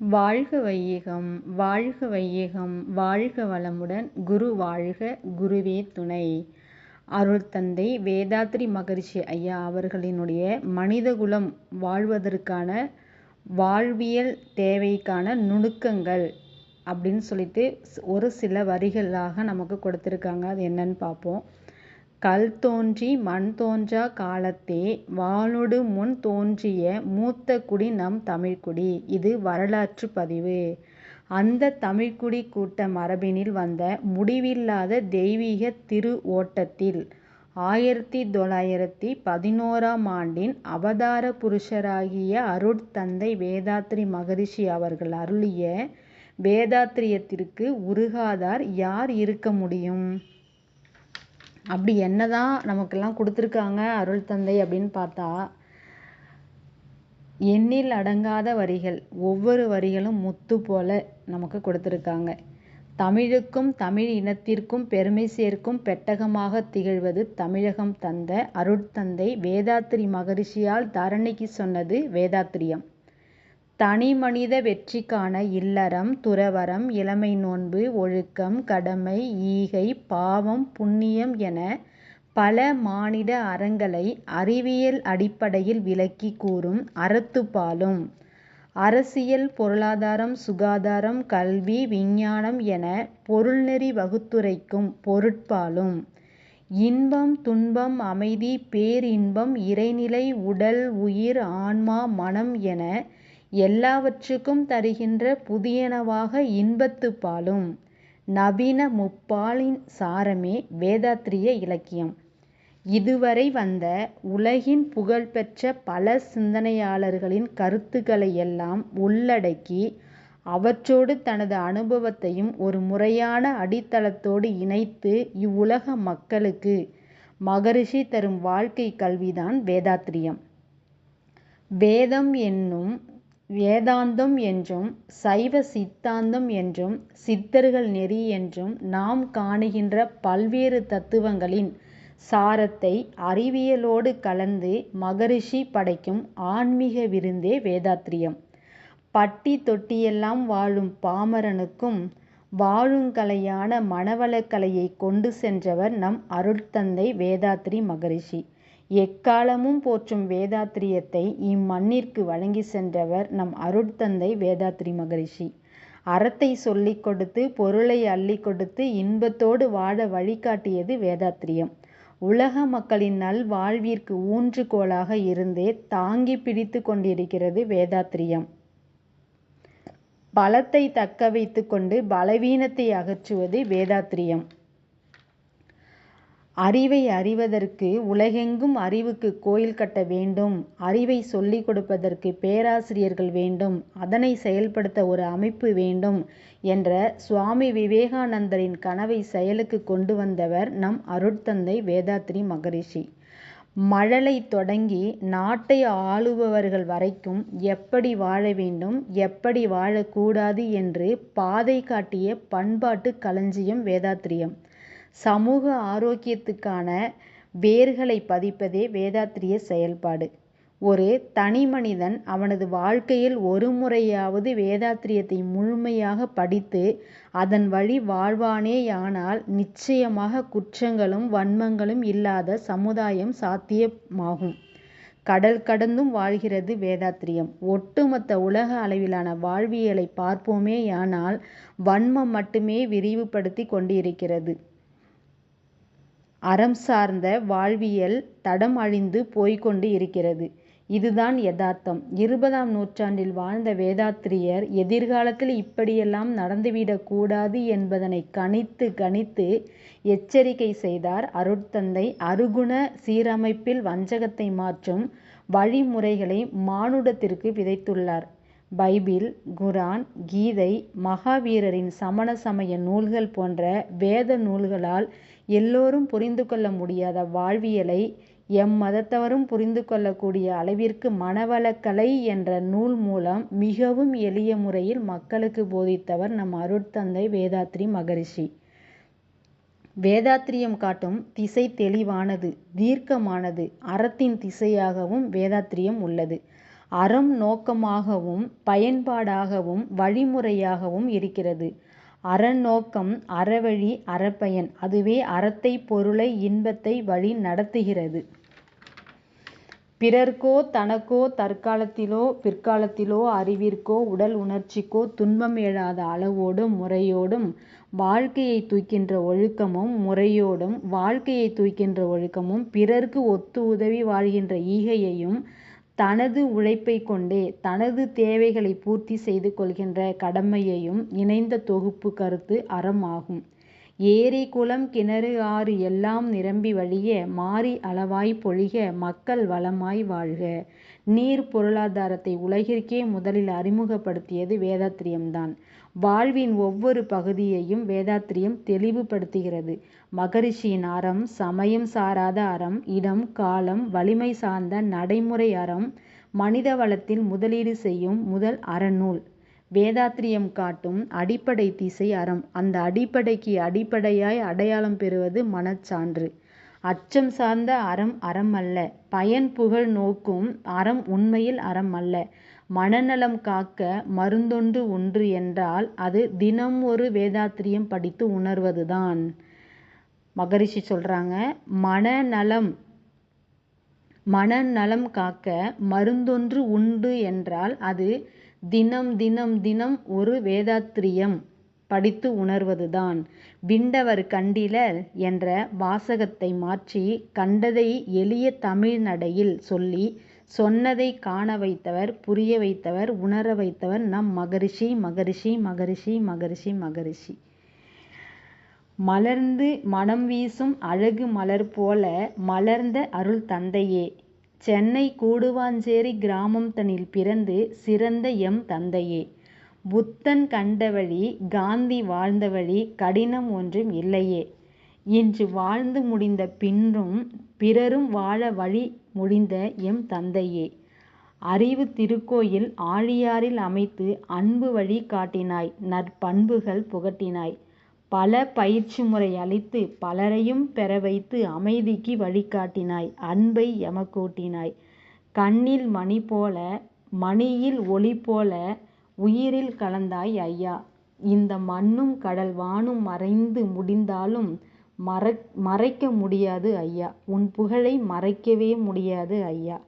வாழ்க வையகம் வாழ்க வையகம் வாழ்க வளமுடன் குரு வாழ்க குருவே துணை. அருள் தந்தை வேதாத்ரி மகரிஷி ஐயா அவர்களினுடைய மனிதகுலம் வாழ்வதற்கான வாழ்வியல் தேவைக்கான நுணுக்கங்கள் அப்படின்னு சொல்லிட்டு ஒரு சில வரிகளாக நமக்கு கொடுத்துருக்காங்க. அது என்னன்னு பார்ப்போம். கல் தோன்றி மண் தோன்றா காலத்தே வானொடு முன் தோன்றிய மூத்த குடி நம் தமிழ்க்குடி இது வரலாற்று பதிவு. அந்த தமிழ்க்குடி கூட்ட மரபினில் வந்த முடிவில்லாத தெய்வீக திரு ஓட்டத்தில் ஆயிரத்தி தொள்ளாயிரத்தி பதினோராம் ஆண்டின் அவதார புருஷராகிய அருட்தந்தை வேதாத்ரி மகரிஷி அவர்கள் அருளிய வேதாத்திரியத்திற்கு உருகாதார் யார் இருக்க முடியும்? அப்படி என்னதான் நமக்கெல்லாம் கொடுத்துருக்காங்க அருள் தந்தை அப்படின்னு பார்த்தா எண்ணில் அடங்காத வரிகள் ஒவ்வொரு வரிகளும் முத்து போல நமக்கு கொடுத்துருக்காங்க. தமிழுக்கும் தமிழ் இனத்திற்கும் பெருமை சேர்க்கும் பெட்டகமாக திகழ்வது தமிழகம் தந்த அருட்தந்தை வேதாத்திரி மகரிஷியால் தரணிக்கு சொன்னது வேதாத்திரியம். தனிமனித வெற்றிக்கான இல்லறம் துறவறம் இளமை நோன்பு ஒழுக்கம் கடமை ஈகை பாவம் புண்ணியம் என பல மானிட அறங்களை அறிவியல் அடிப்படையில் விளக்கி கூறும் அறத்துப்பாலும் அரசியல் பொருளாதாரம் சுகாதாரம் கல்வி விஞ்ஞானம் என பொருள்நெறி வகுத்துரைக்கும் பொருட்பாலும் இன்பம் துன்பம் அமைதி பேரின்பம் இறைநிலை உடல் உயிர் ஆன்மா மனம் என எல்லாவற்றுக்கும் தருகின்ற புதியனவாக இன்பத்துப்பாலும் நவீன முப்பாலின் சாரமே வேதாத்திரிய இலக்கியம். இதுவரை வந்த உலகின் புகழ்பெற்ற பல சிந்தனையாளர்களின் கருத்துக்களை எல்லாம் உள்ளடக்கி அவற்றோடு தனது அனுபவத்தையும் ஒரு முறையான அடித்தளத்தோடு இணைத்து இவ்வுலக மக்களுக்கு மகரிஷி தரும் வாழ்க்கை கல்விதான் வேதாத்திரியம். வேதம் என்னும் வேதாந்தம் என்றும் சைவ சித்தாந்தம் என்றும் சித்தர்கள் நெறி என்றும் நாம் காணுகின்ற பல்வேறு தத்துவங்களின் சாரத்தை அறிவியலோடு கலந்து மகரிஷி படைக்கும் ஆன்மீக விருந்தே வேதாத்திரியம். பட்டி தொட்டியெல்லாம் வாழும் பாமரனுக்கும் வாழுங்கலையான மணவளக்கலையை கொண்டு சென்றவர் நம் அருட்தந்தை வேதாத்திரி மகரிஷி. எக்காலமும் போற்றும் வேதாத்திரியத்தை இம்மண்ணிற்கு வழங்கி சென்றவர் நம் அருட்தந்தை வேதாத்ரி மகரிஷி. அறத்தை சொல்லிக் கொடுத்து பொருளை அள்ளி கொடுத்து இன்பத்தோடு வாழ வழிகாட்டியது வேதாத்திரியம். உலக மக்களின் நல் வாழ்விற்கு ஊன்றுகோலாக இருந்தே தாங்கி பிடித்து கொண்டிருக்கிறது வேதாத்திரியம். பலத்தை தக்க வைத்து கொண்டு பலவீனத்தை அகற்றுவது வேதாத்திரியம். அறிவை அறிவதற்கு உலகெங்கும் அறிவுக்கு கோயில் கட்ட வேண்டும். அறிவை சொல்லிக் கொடுப்பதற்கு பேராசிரியர்கள் வேண்டும். அதனை செயல்படுத்த ஒரு அமைப்பு வேண்டும் என்ற சுவாமி விவேகானந்தரின் கனவை செயலுக்கு கொண்டு வந்தவர் நம் அருட்தந்தை வேதாத்ரி மகரிஷி. மழலை தொடங்கி நாட்டை ஆளுபவர்கள் வரைக்கும் எப்படி வாழ வேண்டும் எப்படி வாழக்கூடாது என்று பாதை காட்டிய பண்பாட்டு களஞ்சியம் வேதாத்திரியம். சமூக ஆரோக்கியத்துக்கான வேர்களை பதிப்பதே வேதாத்திரிய செயல்பாடு. ஒரு தனி மனிதன் அவனது வாழ்க்கையில் ஒரு முறையாவது வேதாத்திரியத்தை முழுமையாக படித்து அதன் வழி வாழ்வானேயானால் நிச்சயமாக குற்றங்களும் வன்மங்களும் இல்லாத சமுதாயம் சாத்தியமாகும். கடல் கடந்தும் வாழ்கிறது வேதாத்திரியம். ஒட்டுமொத்த உலக அளவிலான வாழ்வியலை பார்ப்போமேயானால் வன்மம் மட்டுமே விரிவுபடுத்தி கொண்டிருக்கிறது. அறம் சார்ந்த வாழ்வியல் தடம் அழிந்து போய்கொண்டு இருக்கிறது. இதுதான் யதார்த்தம். இருபதாம் நூற்றாண்டில் வாழ்ந்த வேதாத்திரியர் எதிர்காலத்தில் இப்படியெல்லாம் நடந்துவிடக் கூடாது என்பதனை கணித்து கணித்து எச்சரிக்கை செய்தார். அருட்தந்தை அருகுண சீரமைப்பில் வஞ்சகத்தை மாற்றும் வழிமுறைகளை மானுடத்திற்கு விதைத்துள்ளார். பைபிள் குரான் கீதை மகாவீரரின் சமண சமய நூல்கள் போன்ற வேத நூல்களால் எல்லோரும் புரிந்து கொள்ள முடியாத வாழ்வியலை எம் மதத்தவரும் புரிந்து கொள்ளக்கூடிய அளவிற்கு மனவளக்கலை என்ற நூல் மூலம் மிகவும் எளிய முறையில் மக்களுக்கு போதித்தவர் நம் அருட்தந்தை வேதாத்ரி மகரிஷி வேதாத்திரியம் காட்டும் திசை தெளிவானது தீர்க்கமானது அறத்தின் திசையாகவும் வேதாத்திரியம் உள்ளது அறம் நோக்கமாகவும் பயன்பாடாகவும் வழிமுறையாகவும் இருக்கிறது. அறநோக்கம் அறவழி அறப்பயன். அதுவே அறத்தை பொருளை இன்பத்தை வழி நடத்துகிறது. பிறர்க்கோ தனக்கோ தற்காலத்திலோ பிற்காலத்திலோ அறிவிற்கோ உடல் உணர்ச்சிக்கோ துன்பம் எழாத அளவோடும் முறையோடும் வாழ்க்கையைத் தூய்க்கின்ற ஒழுக்கமும் முறையோடும் வாழ்க்கையைத் தூய்க்கின்ற ஒழுக்கமும் பிறர்க்கு ஒத்து உதவி வாழ்கின்ற ஈகையையும் தனது உழைப்பைக் கொண்டே தனது தேவைகளை பூர்த்தி செய்து கொள்கின்ற கடமையையும் இணைந்த தொகுப்பு கருத்து அறம் ஆகும். ஏரி குளம் கிணறு ஆறு எல்லாம் நிரம்பி வழிய மாரி அளவாய்ப் பொழிக மக்கள் வளமாய் வாழ்க. நீர் பொருளாதாரத்தை உலகிற்கே முதலில் அறிமுகப்படுத்தியது வேதாத்திரியம்தான். வாழ்வின் ஒவ்வொரு பகுதியையும் வேதாத்திரியம் தெளிவுபடுத்துகிறது. மகரிஷியின் அறம் சமயம் சாராத அறம் இடம் காலம் வலிமை சார்ந்த நடைமுறை அறம் மனித வளத்தில் முதலீடு செய்யும் முதல் அறநூல். வேதாத்திரியம் காட்டும் அடிப்படை திசை அறம். அந்த அடிப்படைக்கு அடிப்படையாய் அடையாளம் பெறுவது மனச்சான்று. அச்சம் சார்ந்த அறம் அறம் அல்ல. பயன் புகழ் நோக்கும் அறம் உண்மையில் அறம் அல்ல. மனநலம் காக்க மருந்தொன்று உண்டு என்றால் அது தினம் ஒரு வேதாத்திரியம் படித்து உணர்வதுதான். மகரிஷி சொல்றாங்க மனநலம் மனநலம் காக்க மருந்தொன்று உண்டு என்றால் அது தினம் தினம் தினம் ஒரு வேதாத்திரியம் படித்து உணர்வதுதான். விண்டவர் கண்டிலர் என்ற வாசகத்தை மாற்றி கண்டதை எளிய தமிழ் நடையில் சொல்லி சொன்னதைக் காண வைத்தவர் புரிய வைத்தவர் உணர வைத்தவர் நம் மகரிஷி மகரிஷி மகரிஷி மகரிஷி மகரிஷி. மலர்ந்து மணம் வீசும் அழகு மலர் போல மலர்ந்த அருள் தந்தையே. சென்னை கூடுவாஞ்சேரி கிராமம் தனில் பிறந்து சிறந்த எம் தந்தையே. புத்தன் கண்ட வழி காந்தி வாழ்ந்த வழி கடினம் ஒன்றும் இல்லையே. இன்று வாழ்ந்து முடிந்த பின்னும் பிறரும் வாழ வழி முடிந்த எம் தந்தையே. அறிவுத் திருக்கோயில் ஆழியாரில் அமைத்து அன்பு வழி காட்டினாய் நற்பண்புகள் புகட்டினாய். பல பயிற்சி முறை அளித்து பலரையும் பெற வைத்து அமைதிக்கு வழிகாட்டினாய் அன்பை எமக்கூட்டினாய். கண்ணில் மணி போல மணியில் ஒளி போல உயிரில் கலந்தாய் ஐயா. இந்த மண்ணும் கடல் வானும் மறைந்து முடிந்தாலும் மறைக்க முடியாது ஐயா. உன் புகழை மறைக்கவே முடியாது ஐயா.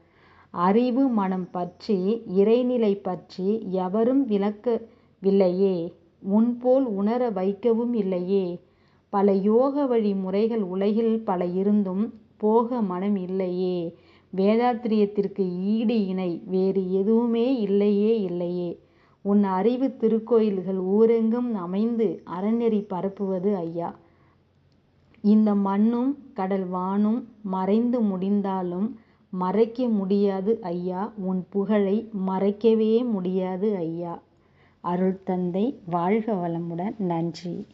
அறிவு மனம் பற்றி இறைநிலை பற்றி எவரும் விளக்கவில்லையே உன்போல் உணர வைக்கவும் இல்லையே. பல யோக வழி முறைகள் உலகில் பல இருந்தும் போக மனம் இல்லையே. வேதாத்திரியத்திற்கு ஈடு இணை வேறு எதுவுமே இல்லையே இல்லையே. உன் அறிவு திருக்கோயில்கள் ஊரெங்கும் அமைந்து அறநெறி பரப்புவது ஐயா. இந்த மண்ணும் கடல் வானும் மறைந்து முடிந்தாலும் மறைக்க முடியாது ஐயா உன் புகழை மறைக்கவே முடியாது ஐயா. அருள் தந்தை வாழ்க வளமுடன் நன்றி.